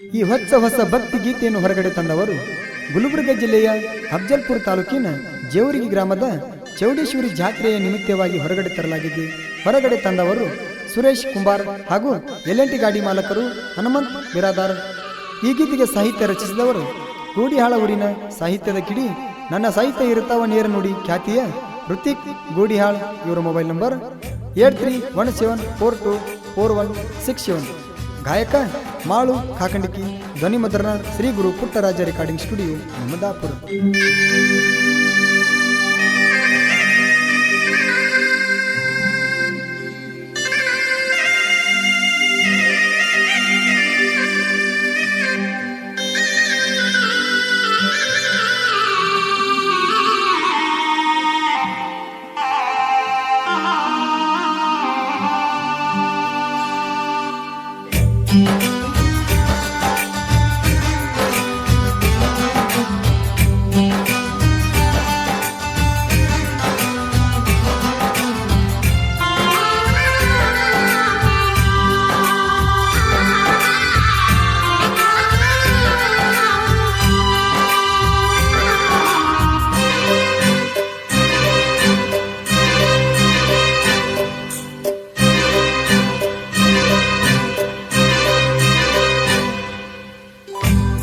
ಈ ಹೊಸ ಹೊಸ ಭಕ್ತಿ ಗೀತೆಯನ್ನು ಹೊರಗಡೆ ತಂದವರು ಗುಲ್ಬರ್ಗ ಜಿಲ್ಲೆಯ ಅಫ್ಜಲ್ಪುರ ತಾಲೂಕಿನ ಜೇವರಿಗಿ ಗ್ರಾಮದ ಚೌಡೇಶ್ವರಿ ಜಾತ್ರೆಯ ನಿಮಿತ್ತವಾಗಿ ಹೊರಗಡೆ ತರಲಾಗಿದೆ. ಹೊರಗಡೆ ತಂದವರು ಸುರೇಶ್ ಕುಂಬಾರ್ ಹಾಗೂ ಎಲ್ ಗಾಡಿ ಮಾಲಕರು ಹನುಮಂತ್ ಬಿರಾದಾರ್. ಈ ಗೀತೆಗೆ ಸಾಹಿತ್ಯ ರಚಿಸಿದವರು ಗೂಡಿಹಾಳ ಊರಿನ ಸಾಹಿತ್ಯದ ಕಿಡಿ ನನ್ನ ಸಾಹಿತ್ಯ ಇರುತ್ತಾವ ನೇರ ನುಡಿ ಖ್ಯಾತಿಯ ಋತಿಕ್ ಗೂಡಿಹಾಳ್. ಇವರ mobile number eight three one seven four two four one six seven. ಗಾಯಕ ಮಾಳು ಕಾಕಂಡಿಕಿ ಧ್ವನಿ ಮುದ್ರಣ ಶ್ರೀ ಗುರು ಪುಟ್ಟರಾಜ ರೆಕಾರ್ಡಿಂಗ್ ಸ್ಟುಡಿಯೋ ಮಮದಾಪುರ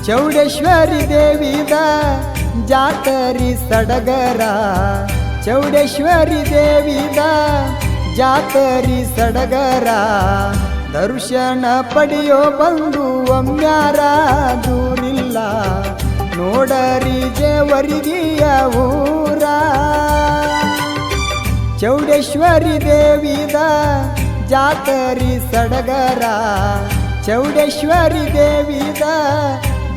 ಚೌಡೇಶ್ವರಿ ದೇವಿದ ಜಾತರಿ ಸಡಗರ. ಚೌಡೇಶ್ವರಿ ದೇವಿದ ಜಾತರಿ ಸಡಗರ. ದರ್ಶನ ಪಡೆಯೋ ಬಂದು ಒಮ್ಮ್ಯಾರ ದೂರಿಲ್ಲ. ನೋಡರಿ ಜೇವರಿಗಿಯ ಊರ. ಚೌಡೇಶ್ವರಿ ದೇವಿದ ಜಾತರಿ ಸಡಗರ. ಚೌಡೇಶ್ವರಿ ದೇವಿದ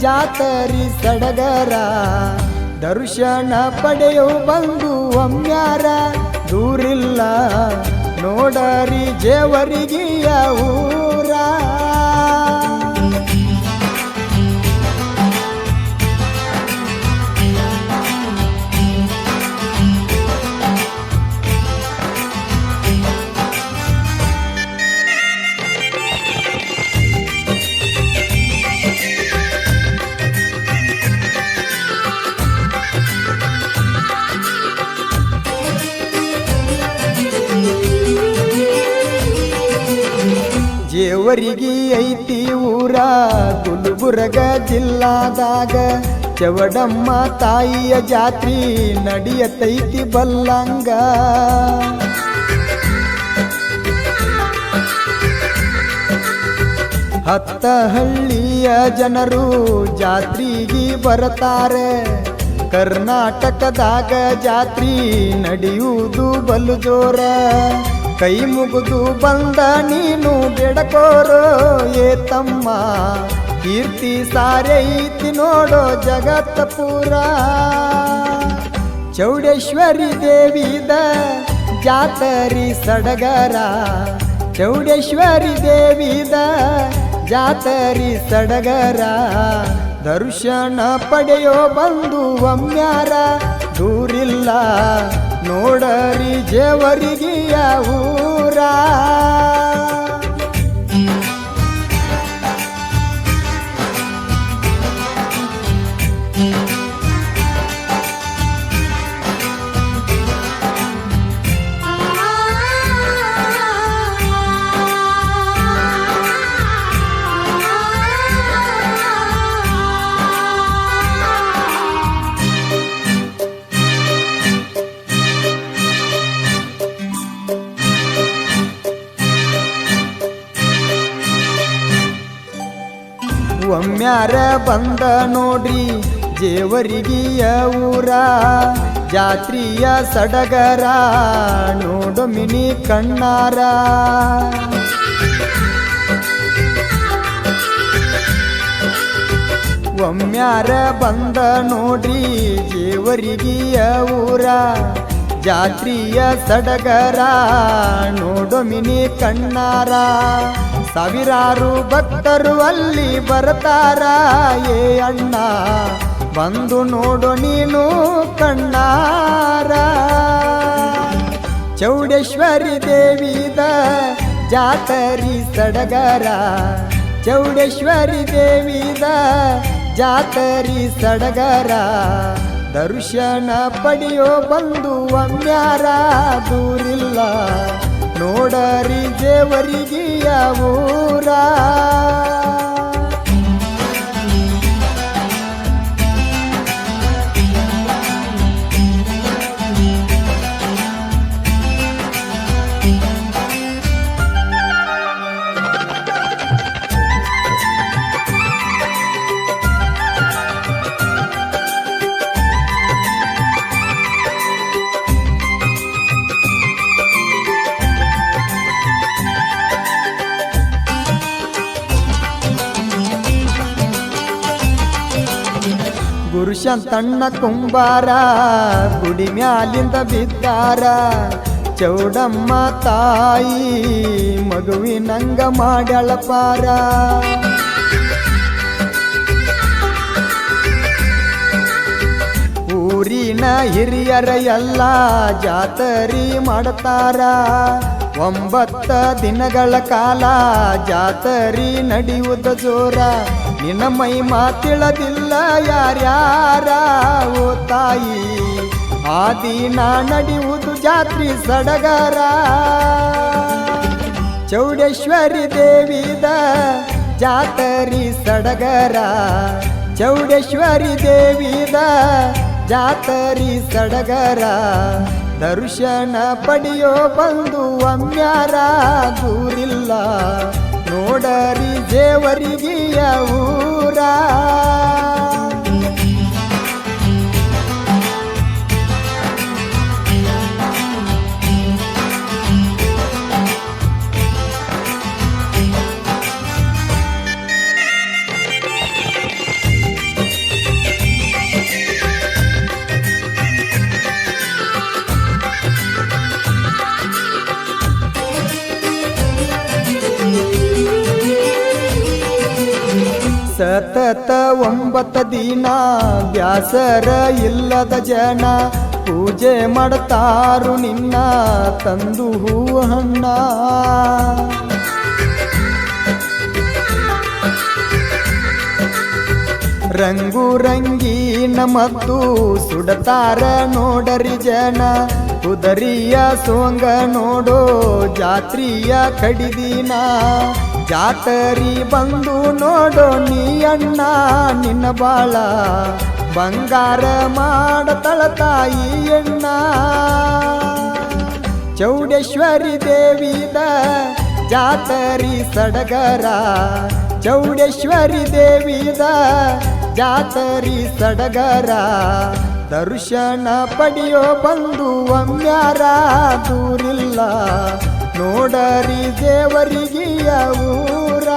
ಜಾತರಿ ಸಡಗರ. ದರ್ಶನ ಪಡೆಯೋ ಬಂದು ಒಮ್ಯಾರ ದೂರಿಲ್ಲ ನೋಡರಿ ಜೇವರಿಗಿಯ ಊರ. ಜೇವರಿಗಿ ಐತಿ ಊರ ಗುಲ್ಬುರ್ಗ ಜಿಲ್ಲಾದಾಗ. ಚವಡಮ್ಮ ತಾಯಿಯ ಜಾತ್ರಿ ನಡೆಯತೈತಿ ಬಲ್ಲಂಗ. ಹತ್ತ ಹಳ್ಳಿಯ ಜನರು ಜಾತ್ರಿಗೆ ಬರತಾರೆ. ಕರ್ನಾಟಕದಾಗ ಜಾತ್ರಿ ನಡೆಯುವುದು ಬಲು ಜೋರ. ಕೈ ಮುಗಿದು ಬಂದ ನೀನು ಬೆಡಕೋರೋ ಏ ತಮ್ಮ. ಕೀರ್ತಿ ಸಾರೈತಿ ನೋಡೋ ಜಗತ್ತ ಪೂರ. ಚೌಡೇಶ್ವರಿ ದೇವಿದ ಜಾತರಿ ಸಡಗರ. ಚೌಡೇಶ್ವರಿ ದೇವಿದ ಜಾತರಿ ಸಡಗರ. ದರ್ಶನ ಪಡೆಯೋ ಬಂದು ಒಮ್ಮ್ಯಾರ ದೂರಿಲ್ಲ. ನೋಡರಿ ಜೇವರಿಗಿಯ ಊರ. ಒಮ್ಮ್ಯಾರ ಬಂದ ನೋಡ್ರಿ, ಜೇವರಿಗಿಯ ಊರ, ಜಾತ್ರಿಯ ಸಡಗರ, ನೋಡು ಮಿನಿ ಕಣ್ಣಾರ. ಒಮ್ಮ್ಯಾರ ಬಂದ ನೋಡ್ರಿ, ಜೇವರಿಗಿಯ ಊರ, ಜಾತ್ರಿಯ ಸಡಗರ, ನೋಡು ಮಿನಿ ಕಣ್ಣಾರ. ಸಾವಿರಾರು ಭಕ್ತರು ಅಲ್ಲಿ ಬರ್ತಾರ. ಏ ಅಣ್ಣ, ಬಂದು ನೋಡು ನೀನು ಕಣ್ಣಾರ. ಚೌಡೇಶ್ವರಿ ದೇವಿದ ಜಾತರಿ ಸಡಗರ. ಚೌಡೇಶ್ವರಿ ದೇವಿದ ಜಾತರಿ ಸಡಗರ. ದರ್ಶನ ಪಡೆಯೋ ಬಂದು ಒಮ್ಮ್ಯಾರ ದೂರಿಲ್ಲ. ನೋಡರಿ ದೇವರಿಗಿಯ ಊರ? ಗುರುಶಂತಣ್ಣ ಕುಂಬಾರ, ಗುಡಿ ಮ್ಯಾಲಿಂದ ಬಿದ್ದಾರ. ಚೌಡಮ್ಮ ತಾಯಿ ಮಗುವಿನಂಗ ಮಾಡಳಪಾರ ಊರಿನ ಹಿರಿಯರ ಎಲ್ಲ ಜಾತರಿ ಮಾಡ್ತಾರ. ಒಂಬತ್ತ ದಿನಗಳ ಕಾಲ ಜಾತರಿ ನಡೆಯುವುದ ಜೋರ. ನಿನ್ನ ಮೈ ಮಾತಿಳದಿಲ್ಲ ಯಾರ್ಯಾರ, ಓ ತಾಯಿ? ಆ ದಿನ ನಡೆಯುವುದು ಜಾತ್ರಿ ಸಡಗರ. ಚೌಡೇಶ್ವರಿ ದೇವಿದ ಜಾತರಿ ಸಡಗರ. ಚೌಡೇಶ್ವರಿ ದೇವಿದ ಜಾತರಿ ಸಡಗರ. ದರ್ಶನ ಪಡೆಯೋ ಬಂದು ಅಮ್ಯಾರ ದೂರಿಲ್ಲ. ನೋಡರಿ ದೇವರಿಗಿಯ ಊರ? ಸತತ ಒಂಬತ್ತ ದಿನ ಬ್ಯಾಸರ ಇಲ್ಲದ ಜನ ಪೂಜೆ ಮಾಡ್ತಾರು ನಿನ್ನ ತಂದು ಹೂ ಹಣ್ಣ. ರಂಗು ರಂಗೀನ ಮತ್ತು ಸುಡತಾರ ನೋಡರಿ ಜನ, ಕುದರಿಯ ಸೋಂಗ ನೋಡೋ ಜಾತ್ರಿಯ ಕಡಿದಿನ ಜಾತರಿ ಬಂದು ನೋಡೋ ನೀ ಅಣ್ಣ, ನಿನ್ನ ಬಾಳ ಬಂಗಾರ ಮಾಡತಳ ತಾಯಿ ಅಣ್ಣ. ಚೌಡೇಶ್ವರಿ ದೇವಿದ ಜಾತರಿ ಸಡಗರ, ಚೌಡೇಶ್ವರಿ ದೇವಿದ ಜಾತರಿ ಸಡಗರ. ದರ್ಶನ ಪಡೆಯೋ ಬಂದು ಒಮ್ಮ್ಯಾರ ದೂರಿಲ್ಲ, ನೋಡರಿ ದೇವರಿಗಿಯ ಊರ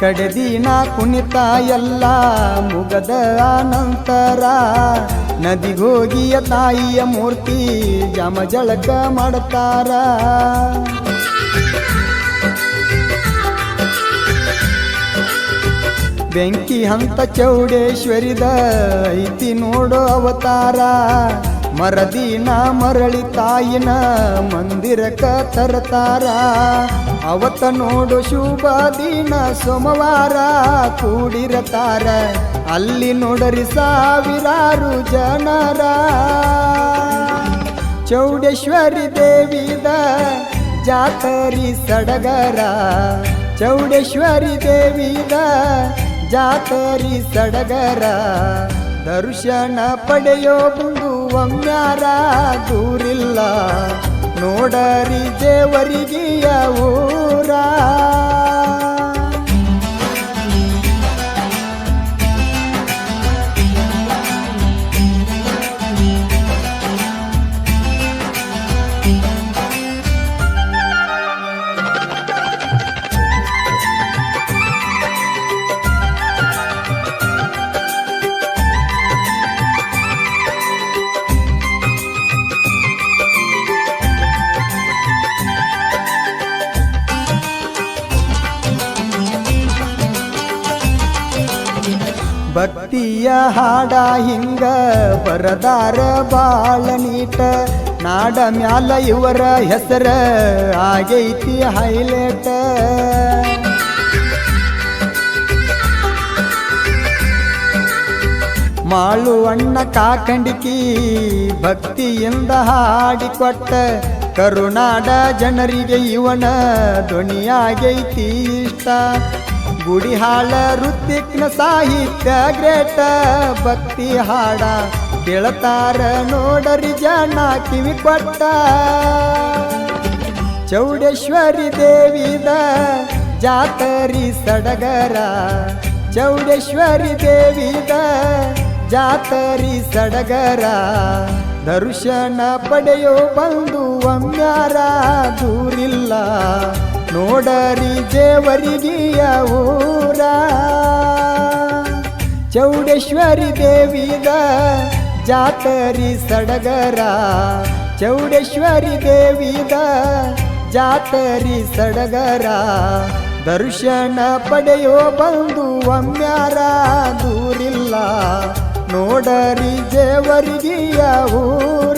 ಕಡೆದಿನ ಕುಣಿತ ಎಲ್ಲ ಮುಗದ ನಂತರ ನದಿಗೋಗಿಯ ತಾಯಿಯ ಮೂರ್ತಿ ಜಮ ಜಳಕ ಬೆಂಕಿ ಹಂತ ಚೌಡೇಶ್ವರಿದ ಐತಿ ನೋಡೋ ಅವತಾರ. ಮರದಿನ ಮರಳಿ ತಾಯಿನ ಮಂದಿರಕ ತರತಾರ. ಅವತ್ತ ನೋಡು ಶುಭ ದಿನ ಸೋಮವಾರ ಕೂಡಿರತಾರ. ಅಲ್ಲಿ ನೋಡರಿ ಸಾವಿರಾರು ಜನರ. ಚೌಡೇಶ್ವರಿ ದೇವಿದ ಜಾತರಿ ಸಡಗರ. ಚೌಡೇಶ್ವರಿ ದೇವಿದ ಜಾತರಿ ಸಡಗರ. ದರ್ಶನ ಪಡೆಯೋ ಬಂದು ಒಮ್ಮ್ಯಾರ ದೂರಿಲ್ಲ. ನೋಡರಿ ದೇವರಿಗೆಯ ಊರ. ಭಕ್ತಿಯ ಹಾಡ ಹಿಂಗ ಬರದಾರ ಬಾಳ ನೀಟ. ನಾಡ ಮ್ಯಾಲ ಇವರ ಹೆಸರ ಆಗೈತಿ ಹೈಲೈಟ. ಮಾಳು ಅಣ್ಣ ಕಾಕಂಡಿಕಿ ಭಕ್ತಿಯಿಂದ ಹಾಡಿಕೊಟ್ಟ. ಕರುನಾಡ ಜನರಿಗೆ ಇವನ ಧ್ವನಿಯಾಗೈತಿ ಇಷ್ಟ. ಗುಡಿಹಾಳ ಋತ್ವಿಕ್ನ ಸಾಹಿತ್ಯ ಗ್ರೇಟ. ಭಕ್ತಿ ಹಾಡ ಕೇಳತಾರ ನೋಡರಿ ಜನ ಕಿವಿ ಕೊಟ್ಟ ಚೌಡೇಶ್ವರಿ ದೇವಿದ ಜಾತರಿ ಸಡಗರ. ಚೌಡೇಶ್ವರಿ ದೇವಿದ ಜಾತರಿ ಸಡಗರ. ದರ್ಶನ ಪಡೆಯೋ ಬಂದು ಒಮ್ಮ್ಯಾರ ದೂರಿಲ್ಲ. ನೋಡರಿ ದೇವರಿಗಿಯ ಊರ. ಚೌಡೇಶ್ವರಿ ದೇವಿದ ಜಾತರಿ ಸಡಗರ. ಚೌಡೇಶ್ವರಿ ದೇವಿದ ಜಾತರಿ ಸಡಗರ. ದರ್ಶನ ಪಡೆಯೋ ಬಂದು ಒಮ್ಮ್ಯಾರ ದೂರಿಲ್ಲ. ನೋಡರಿ ದೇವರಿಗಿಯ ಊರ.